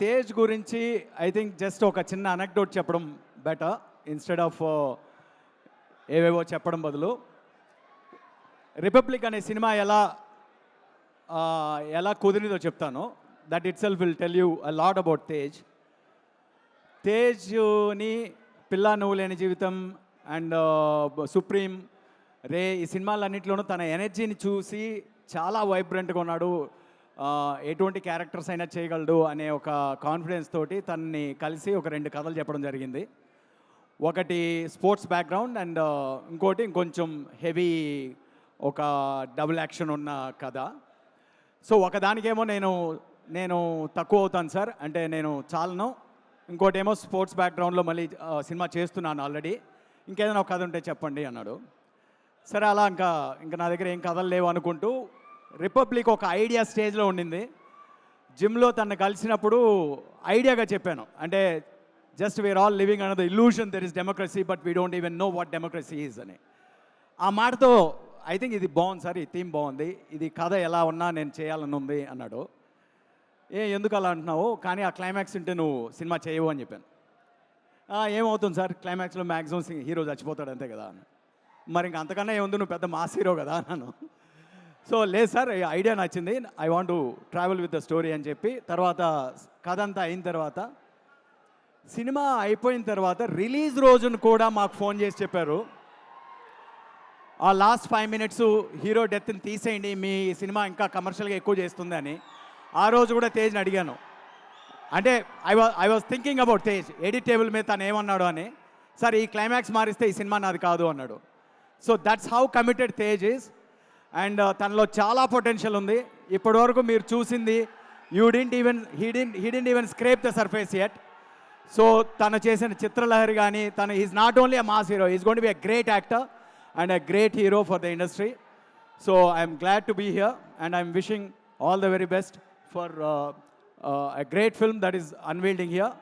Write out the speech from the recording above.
తేజ్ గురించి I think just ఒక చిన్న అనెక్డోట్ చెప్పడం బెటర్ ఇన్స్టెడ్ ఆఫ్ ఏవేవో చెప్పడం బదులు. రిపబ్లిక్ అనే సినిమా ఎలా ఎలా కుదిరిందో చెప్తాను. That itself will tell you a lot about Tej. తేజ్ని పిల్ల నువ్వు లేని జీవితం అండ్ సుప్రీం రే ఈ సినిమాలన్నింటిలోనూ తన ఎనర్జీని చూసి చాలా వైబ్రెంట్గా ఉన్నాడు. ఎటువంటి క్యారెక్టర్స్ అయినా చేయగలడు అనే ఒక కాన్ఫిడెన్స్ తోటి తనని కలిసి ఒక రెండు కథలు చెప్పడం జరిగింది. ఒకటి స్పోర్ట్స్ బ్యాక్గ్రౌండ్ అండ్ ఇంకోటి ఇంకొంచెం హెవీ ఒక డబుల్ యాక్షన్ ఉన్న కథ. సో ఒకదానికేమో నేను నేను తక్కువ అవుతాను సార్. అంటే నేను చాలను. ఇంకోటేమో స్పోర్ట్స్ బ్యాక్గ్రౌండ్లో మళ్ళీ సినిమా చేస్తున్నాను ఆల్రెడీ. ఇంకేదైనా ఒక కథ ఉంటే చెప్పండి అన్నాడు. సరే అలా ఇంకా ఇంకా నా దగ్గర ఏం కథలు లేవు అనుకుంటూ రిపబ్లిక్ ఒక ఐడియా స్టేజ్లో ఉండింది. జిమ్లో తను కలిసినప్పుడు ఐడియాగా చెప్పాను. అంటే just we're all living another illusion there is democracy but we don't even know what democracy is అని. ఆ మాటతో ఐ థింక్ ఇది బాగుంది సార్ ఈ థీమ్ బాగుంది. ఇది కథ ఎలా ఉన్నా నేను చేయాలని ఉంది అన్నాడు. ఏ ఎందుకు అలా అంటున్నావు? కానీ ఆ క్లైమాక్స్ ఉంటే నువ్వు సినిమా చేయవు అని చెప్పాను. ఏమవుతుంది సార్? క్లైమాక్స్లో మ్యాక్సిమం హీరో చచ్చిపోతాడు అంతే కదా అని మరి ఇంక అంతకన్నా ఏముంది? నువ్వు పెద్ద మాస్ హీరో కదా అన్నాను. సో లేదు సార్ ఐడియా నచ్చింది. I want to travel with the story అని చెప్పి. తర్వాత కథ అంతా అయిన తర్వాత సినిమా అయిపోయిన తర్వాత రిలీజ్ రోజున కూడా మాకు ఫోన్ చేసి చెప్పారు. ఆ లాస్ట్ ఫైవ్ మినిట్స్ హీరో డెత్ని తీసేయండి మీ సినిమా ఇంకా కమర్షియల్గా ఎక్కువ చేస్తుంది అని. ఆ రోజు కూడా తేజ్ని అడిగాను. అంటే I was I was thinking about Tej. Edit table మీద తను ఏమన్నాడు అని. సార్ ఈ క్లైమాక్స్ మారిస్తే ఈ సినిమా నాది కాదు అన్నాడు. So that's how committed Tej is and తనలో చాలా పొటెన్షియల్ ఉంది. ఇప్పటివరకు మీరు చూసింది you didn't even he didn't even scrape the surface at so తను చేసిన చిత్రలహరి కానీ తను is not only a mass hero is gonna be a great actor and a great hero for the industry so I'm glad to be here and I'm wishing all the very best for a great film that is unveiling here